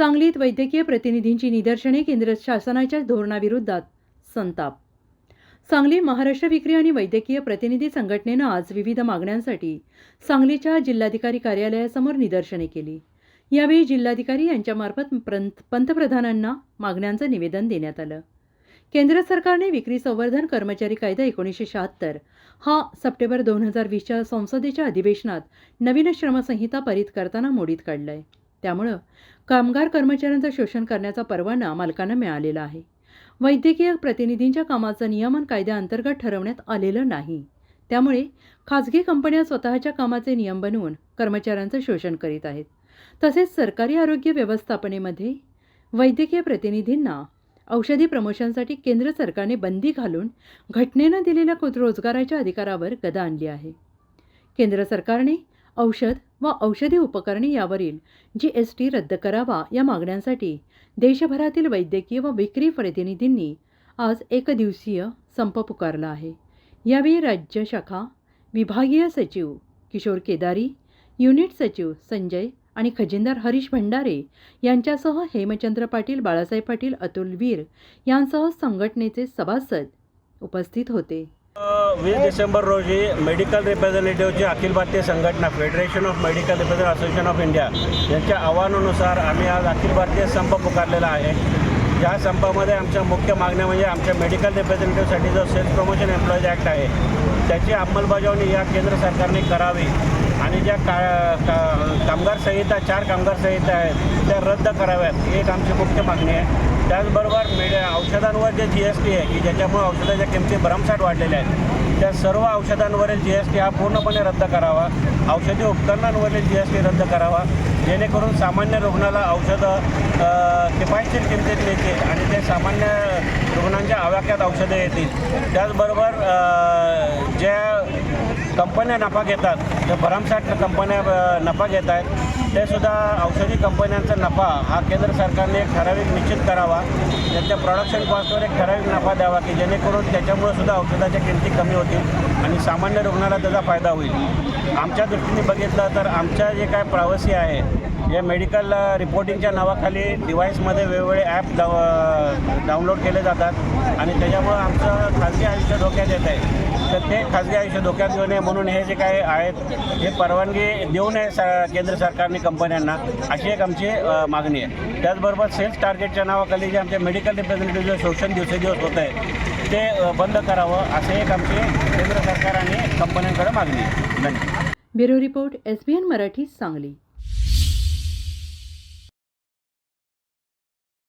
सांगलीत वैद्यकीय प्रतिनिधींची निदर्शने केंद्र शासनाच्या धोरणाविरोधात संताप. सांगली महाराष्ट्र विक्री आणि वैद्यकीय प्रतिनिधी संघटनेनं आज विविध मागण्यांसाठी सांगलीच्या जिल्हाधिकारी कार्यालयासमोर निदर्शने केली. यावेळी जिल्हाधिकारी यांच्यामार्फत पंत पंतप्रधानांना मागण्यांचं निवेदन देण्यात आलं. केंद्र सरकारने विक्री संवर्धन कर्मचारी कायदा एकोणीसशे शहात्तर हा सप्टेंबर दोन हजार वीसच्या संसदेच्या अधिवेशनात नवीन श्रमसंहिता पारित करताना मोडीत काढलाय. त्यामुळं कामगार कर्मचाऱ्यांचं शोषण करण्याचा परवाना मालकांना मिळालेला आहे. वैद्यकीय प्रतिनिधींच्या कामाचं नियमन कायद्याअंतर्गत ठरवण्यात आलेलं नाही. त्यामुळे खाजगी कंपन्या स्वतःच्या कामाचे नियम बनवून कर्मचाऱ्यांचं शोषण करीत आहेत. तसेच सरकारी आरोग्य व्यवस्थापनेमध्ये वैद्यकीय प्रतिनिधींना औषधी प्रमोशनसाठी केंद्र सरकारने बंदी घालून घटनेनं दिलेल्या रोजगाराच्या अधिकारावर गदा आणली आहे. केंद्र सरकारने औषध व औषधी उपकरणे यावरील जी एस टी रद्द करावा या मागण्यांसाठी देशभरातील वैद्यकीय व विक्री प्रतिनिधींनी आज एकदिवसीय संप पुकारला आहे. यावेळी राज्य शाखा विभागीय सचिव किशोर केदारी युनिट सचिव संजय आणि खजिनदार हरीश भंडारे यांच्यासह हेमचंद्र पाटील बाळासाहेब पाटील अतुल वीर यांसह संघटनेचे सभासद उपस्थित होते. वीस डिसेंबर रोजी मेडिकल रिप्रेझेंटेटिव्हची अखिल भारतीय संघटना federation of medical represent association of India यांच्या आव्हानानुसार आम्ही आज अखिल भारतीय संप पुकारलेला आहे. या संपामध्ये आमच्या मुख्य मागण्या म्हणजे आमच्या मेडिकल रिप्रेझेंटेटिव्हसाठी जो सेल्फ प्रमोशन एम्प्लॉईज ॲक्ट आहे त्याची अंमलबजावणी या केंद्र सरकारने करावी. आणि ज्या का का कामगार संहिता चार कामगार संहिता आहेत त्या रद्द कराव्यात. ही एक आमची मुख्य मागणी आहे. त्याचबरोबर मेड औषधांवर जे जी एस टी आहे की ज्याच्यामुळे औषधाच्या किमती भरमसाठ वाढलेल्या आहेत त्या सर्व औषधांवरील जी एस टी हा पूर्णपणे रद्द करावा. औषधी उपकरणांवरील जी एस टी रद्द करावा. जेणेकरून सामान्य रुग्णाला औषधं किफायतशीर किमतीत मिळतील आणि ते सामान्य रुग्णांच्या आवाक्यात औषधं येतील. त्याचबरोबर ज्या कंपन्या नफा घेतात. त्या भरमसाठ कंपन्या नफा घेत आहेत ते सुद्धा औषधी कंपन्यांचा नफा. हा केंद्र सरकारने एक ठराविक निश्चित करावा. त्यांच्या प्रोडक्शन कॉस्टवर एक ठराविक नफा द्यावा की जेणेकरून त्याच्यामुळे सुद्धा औषधाच्या किमती कमी होतील आणि सामान्य रुग्णाला त्याचा फायदा होईल. आमच्या दृष्टीने बघितलं तर आमच्या जे काय प्रवासी आहे या मेडिकल रिपोर्टिंगच्या नावाखाली डिव्हाइसमध्ये वेगवेगळे ॲप डाव डाउनलोड केले जातात. आणि त्याच्यामुळं आमचं खाजगी आयुष्य धोक्यात येत आहे. तर ते खाजगी आयुष्य धोक्यात येऊ नये म्हणून हे जे काय आहेत हे परवानगी देऊ नये स केंद्र सरकारने कंपन्यांना अशी एक आमची मागणी आहे. त्याचबरोबर सेल्स टार्गेटच्या नावाखाली जे आमचे मेडिकल रिप्रेझेंटेटिव्ह शोषण दिवसेदिवस होत आहे ते बंद करावं असे एक आमची केंद्र सरकार आणि कंपन्यांकडे मागणी आहे. धन्यवाद. Bureau report S B N Marathi Sangli.